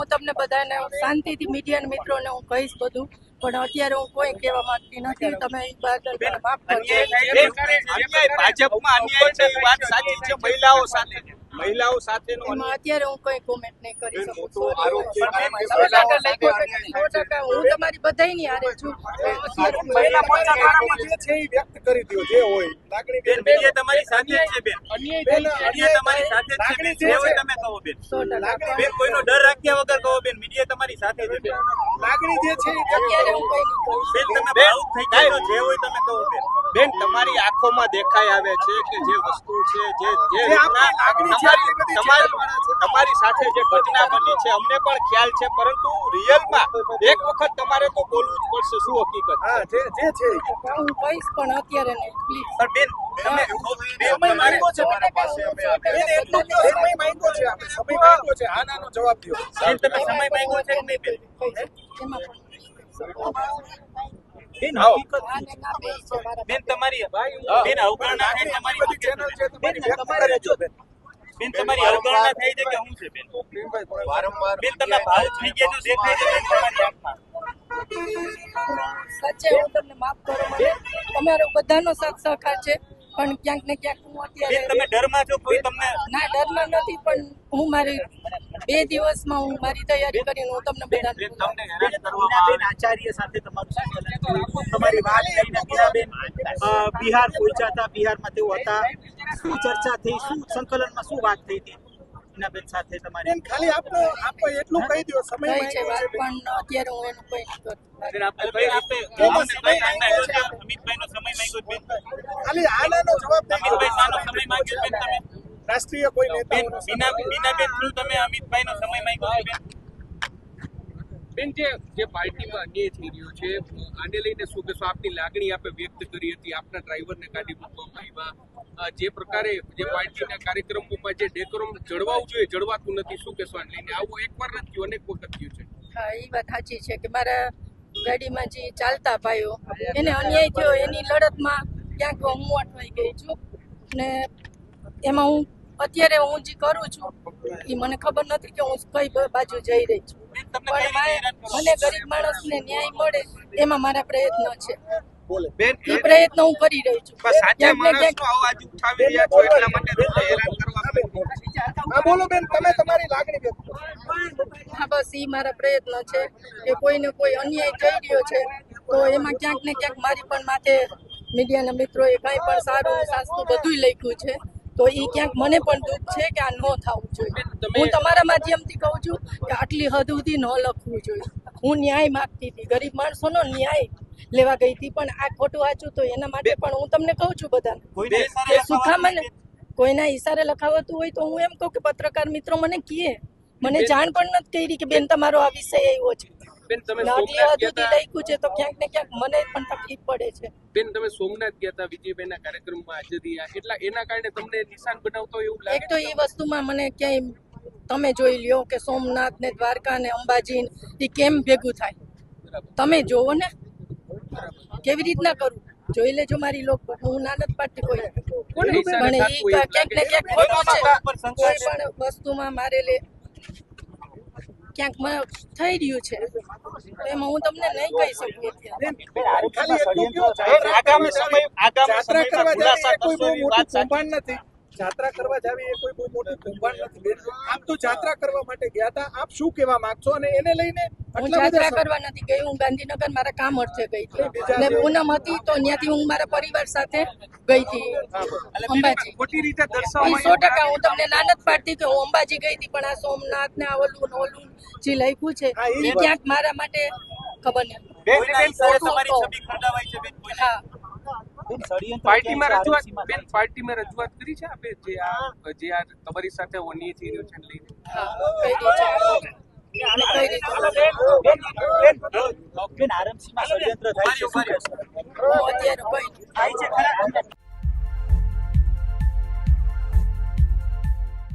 હું તમને બધાને શાંતિથી મીડિયા મિત્રોને હું કહીશ બધું. પણ અત્યારે હું કોઈ કહેવા માંગતી નથી. તમે એ બદલ માફ કરજો. ભાજપમાં અન્યાય છે વાત સાચી છે, મહિલાઓ સાથે. મહિલાઓ સાથેનો અત્યારે હું કઈ કોમેન્ટ નહીં કરી શકું. છે. હું તમારી હારે છું. મહિલા મોરચા દ્વારા જે છે એ વ્યક્ત કરી દો જે હોય. લાગણી બેન મીડિયા તમારી સાથે છે બેન. અન્ય મીડિયા તમારી સાથે છે લાગણી જે હોય તમે કહો બેન. બેન કોઈનો ડર રાખ્યા વગર કહો બેન. મીડિયા તમારી સાથે જ છે લાગણી જે છે અત્યારે હું કોઈ બેન તમે ભાવુક થઈ જે હોય તમે કહો બેન. બેન તમારી આંખોમાં દેખાઈ આવે છે કે જે વસ્તુ છે જે જે તમારી તમારી તમારી સાથે જે ઘટના બની છે અમને પણ ખ્યાલ છે પરંતુ રિયલમાં એક વખત તમારે તો બોલવું જ પડશે શું હકીકત? હા જે જે છે. હું કહીશ પણ અત્યારે નહીં પ્લીઝ પણ બેન તમે સમય માંગો છે મારા પાસે અમે બેન એટલો કયો સમય માંગ્યો છે આપણે સમય માંગ્યો છે. આ નાનો જવાબ દો બેન તમે સમય માંગ્યો છે કે નહીં બેન? એમાં બેન આવો. હકીકત આને ના બે છે મારા બેન તમારી બેન અવગણના થાય તમારી ચેનલ છે તમારી બેન, વ્યક્ત કરી દો બેન. બેન તમારી અવગણના થઈ છે કે શું છે બેન? વારંવાર બેન તમને ભાવ થઈ ગયા છે બેન તમારી આંખમાં સાચે હું તમને માફ કરો મને તમારો બધાનો સાથ સહકાર છે. પણ ક્યાંક ને ક્યાંક હું અત્યારે તમે ડરમાં છો કોઈ તમને ના ડરમાં નથી પણ હું મારી બે દિવસમાં હું મારી તૈયારી કરીને હું તમને બધા તમને હેરાન કરવામાં આવે આચાર્ય સાથે તમારું તમારી વાત લઈને બીનાબેન બિહાર પહોંચ્યા હતા બિહારમાં તેઓ હતા શું ચર્ચા થઈ શું સંકલનમાં શું વાત થઈ હતી બીનાબેન સાથે તમારી ખાલી આપનો આપો એટલું કહી દો સમય છે. પણ અત્યારે હું એનું નહીં કરતી. કઈ નથી અમિતભાઈ તમે? રાષ્ટ્રીય કોઈ નેતા બીના બેન થ્રુ તમે અમિતભાઈનો સમય માંગ્યો બેન? બેન, જે જે પાર્ટીમાં અન્યાય થઈ રહ્યો છે, આને લઈને શું કહેશો? આપની લાગણી આપે વ્યક્ત કરી હતી, આપના ડ્રાઈવરને કાઢી મૂકવામાં આવ્યા. જે પ્રકારે જે પાર્ટીના કાર્યક્રમોમાં જે ડેકોરમ જળવાવું જોઈએ, જળવાતું નથી, શું કહેશો? આને લઈને આવું એકવાર નથી થયું, અનેક વખત થયું છે. હા એ વાત સાચી છે કે મારા ગાડીમાં જે ચાલતા ભાઈઓ, એને અન્યાય થયો, એની લડતમાં ક્યાંક હું અટવાઈ ગઈ છું. ને એમાં હું અત્યારે હું જે કરું છું એ મને ખબર નથી કે હું કઈ બાજુ જઈ રહી છું. મને ગરીબ માણસને ન્યાય મળે એમાં મારા પ્રયત્ન છે. એ પ્રયત્ન હું કરી રહી છું. પણ સાચા ક્યાંક ને ક્યાંક માણસનો અવાજ ઉઠાવી રહ્યા છો એટલા માટે તમને હેરાન કરવા હા બોલો બેન તમે તમારી લાગણી વ્યક્ત હા બસ એ મારા પ્રયત્ન છે કે કોઈને કોઈ અન્યાય થઈ રહ્યો છે તો એમાં ક્યાંક ને ક્યાંક મારી પણ માથે મીડિયાના મિત્રોએ કંઈ પણ સારું સાસ્તું બધુંય લખ્યું છે. તો એ ક્યાંક મને પણ દુઃખ છે કે આ ન થવું જોઈએ. હું તમારા માધ્યમથી કહું છું કે આટલી હદ સુધી ન લખવું જોઈએ. હું ન્યાય માગતી હતી. ગરીબ માણસોનો ન્યાય લેવા ગઈ હતી પણ આ ખોટું વાંચું તો એના માટે પણ હું તમને કહું છું બધાને. સુખા મને કોઈના ઈશારે લખાવતું હોય તો હું એમ કહું કે પત્રકાર મિત્રો મને કીએ. મને જાણ પણ નથી કરી કે બેન તમારો આ વિષય આવ્યો છે. બેન તમે ને આટલી સોમનાથ ગયા હતા? લખ્યું છે તો ક્યાંક ને ક્યાંક મને પણ તકલીફ પડે છે. બેન તમે સોમનાથ ગયા હતા વિજયભાઈના કાર્યક્રમમાં હાજર રહ્યા. એટલા એના કારણે તમને નિશાન બનાવતો એવું લાગે એક તો એ વસ્તુમાં મને ક્યાંય તમે જોઈ લ્યો કે સોમનાથ ને દ્વારકા ને અંબાજી એ કેમ ભેગું થાય? તમે જોવો ને. કેવી રીતના કરું? જોઈ લેજો મારી લોકો હું ના પાટી કોઈ પણ એવું ક્યાંક ને ક્યાંક ખોટું છે. કોઈ પણ વસ્તુમાં મારે લે ક્યાંક થઈ રહ્યું છે. તો એમાં હું તમને નહીં કહી શકું નથી. જાત્રા કરવા જાવી એ કોઈ બહુ મોટું કૌભાંડ નથી. બેન આપ તો જાત્રા કરવા માટે ગયા હતા આપ શું કહેવા માંગશો? અને એને લઈને હું સમ- કરવા નથી ગઈ હું ગાંધીનગર મારા કામ અર્થે ગઈ હતી. અને પૂનમ હતી તો ત્યાંથી હું મારા પરિવાર સાથે ગઈ હતી. અંબાજી. સો ટકા હું તમને નાનત પાડતી કે હું અંબાજી ગઈ હતી પણ આ સોમનાથ ને આ ઓલું ઓલું જે લખ્યું છે એ ક્યાંક મારા માટે ખબર નહીં. પાર્ટીમાં રજૂઆત બેન પાર્ટીમાં રજૂઆત કરી છે આપે જે આ જે આ તમારી સાથે ઓની થઈ રહ્યું છે લઈને? અને કઈ રીતે ષડયંત્ર થાય છે. થાય ખરા.